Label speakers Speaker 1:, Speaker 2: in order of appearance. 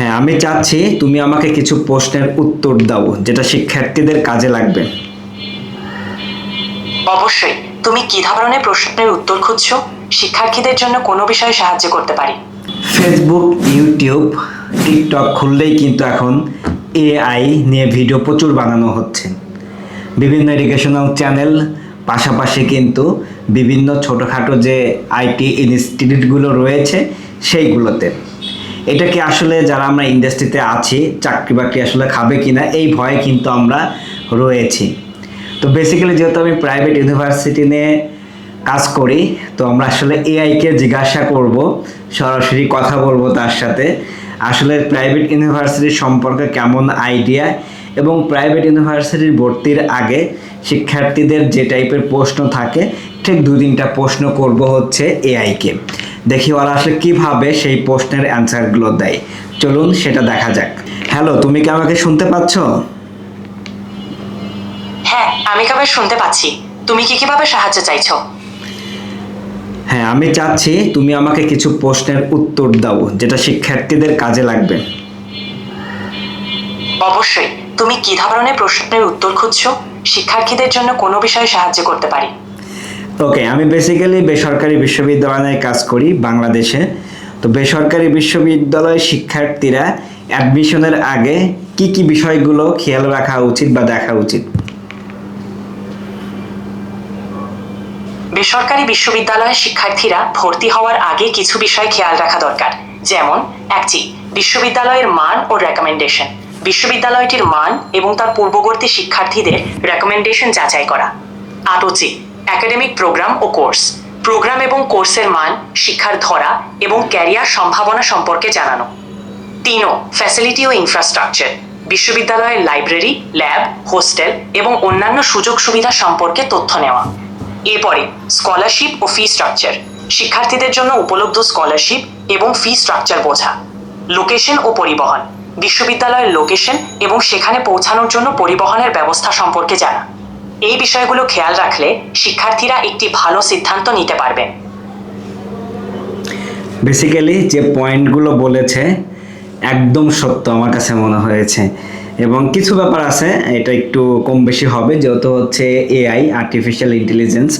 Speaker 1: হ্যাঁ আমি চাচ্ছি তুমি আমাকে কিছু প্রশ্নের উত্তর দাও যেটা শিক্ষার্থীদের কাজে লাগবে।
Speaker 2: অবশ্যই। তুমি কি ধরনের প্রশ্নের উত্তর খুঁজছো? শিক্ষার্থীদের জন্য কোনো বিষয়ে সাহায্য করতে পারি।
Speaker 1: ফেসবুক ইউটিউব টিকটক খুললেই কিন্তু এখন এআই নিয়ে ভিডিও প্রচুর বানানো হচ্ছে। বিভিন্ন এডুকেশনাল চ্যানেল পাশাপাশি কিন্তু বিভিন্ন ছোটোখাটো যে আইটি ইনস্টিটিউটগুলো রয়েছে সেইগুলোতে। এটা কি আসলে যারা আমরা ইন্ডাস্ট্রিতে আছি, চাকরি বাকরি আসলে খাবে কিনা, এই ভয়ে কিন্তু আমরা রয়েছি। তো বেসিক্যালি যেহেতু আমি প্রাইভেট ইউনিভার্সিটি নিয়ে কাজ করি, তো আমরা আসলে এআইকে জিজ্ঞাসা করব, সরাসরি কথা বলব তার সাথে। আসলে প্রাইভেট ইউনিভার্সিটি সম্পর্কে কেমন আইডিয়া এবং প্রাইভেট ইউনিভার্সিটির ভর্তির আগে শিক্ষার্থীদের যে টাইপের প্রশ্ন থাকে ঠিক দু তিনটা প্রশ্ন করব হচ্ছে এআইকে দেখি ওরা আসলে কীভাবে সেই প্রশ্নের অ্যান্সারগুলো দেয়। চলুন সেটা দেখা যাক। হ্যালো তুমি কি আমাকে শুনতে পাচ্ছ?
Speaker 2: হ্যাঁ আমি কবে শুনতে পাচ্ছি? তুমি কি কীভাবে সাহায্য চাইছো?
Speaker 1: হ্যাঁ আমি চাচ্ছি তুমি আমাকে কিছু প্রশ্নের উত্তর দাও যেটা শিক্ষার্থীদের কাজে লাগবে।
Speaker 2: অবশ্যই। তুমি কি ধরনের প্রশ্নের উত্তর খুঁজছো? শিক্ষার্থীদের জন্য কোনো বিষয়ে সাহায্য করতে পারি?
Speaker 1: ওকে আমি বেসিক্যালি বেসরকারি বিশ্ববিদ্যালয়ে কাজ করি বাংলাদেশে। তো বেসরকারি বিশ্ববিদ্যালয়ের শিক্ষার্থীরা অ্যাডমিশনের আগে কি কি বিষয়গুলো খেয়াল রাখা উচিত বা দেখা উচিত?
Speaker 2: বেসরকারি বিশ্ববিদ্যালয়ের শিক্ষার্থীরা ভর্তি হওয়ার আগে কিছু বিষয় খেয়াল রাখা দরকার। যেমন একটি বিশ্ববিদ্যালয়ের মান ও রেকমেন্ডেশন বিশ্ববিদ্যালয়টির মান এবং তার পূর্ববর্তী শিক্ষার্থীদের রেকমেন্ডেশন যাচাই করা। আটটি একাডেমিক প্রোগ্রাম ও কোর্স প্রোগ্রাম এবং কোর্সের মান, শিক্ষার ধরা এবং ক্যারিয়ার সম্ভাবনা সম্পর্কে জানানো। তিনও ফ্যাসিলিটি ও ইনফ্রাস্ট্রাকচার বিশ্ববিদ্যালয়ের লাইব্রেরি ল্যাব হোস্টেল এবং অন্যান্য সুযোগ সুবিধা সম্পর্কে তথ্য নেওয়া। এরপরে স্কলারশিপ ও ফি স্ট্রাকচার শিক্ষার্থীদের জন্য উপলব্ধ স্কলারশিপ এবং ফি স্ট্রাকচার বোঝা। লোকেশন ও পরিবহন। বিশ্ববিদ্যালয়ের লোকেশন এবং সেখানে পৌঁছানোর জন্য পরিবহনের ব্যবস্থা সম্পর্কে জানা। এই বিষয়গুলো খেয়াল রাখলে শিক্ষার্থীরা একটি ভালো সিদ্ধান্ত নিতে পারবেন
Speaker 1: বেসিক্যালি যে পয়েন্টগুলো বলেছে, একদম সত্য আমার কাছে মনে হয়েছে। এবং কিছু ব্যাপার আছে, এটা একটু কম বেশি হবে, যেহেতু হচ্ছে এআই আর্টিফিশিয়াল ইন্টেলিজেন্স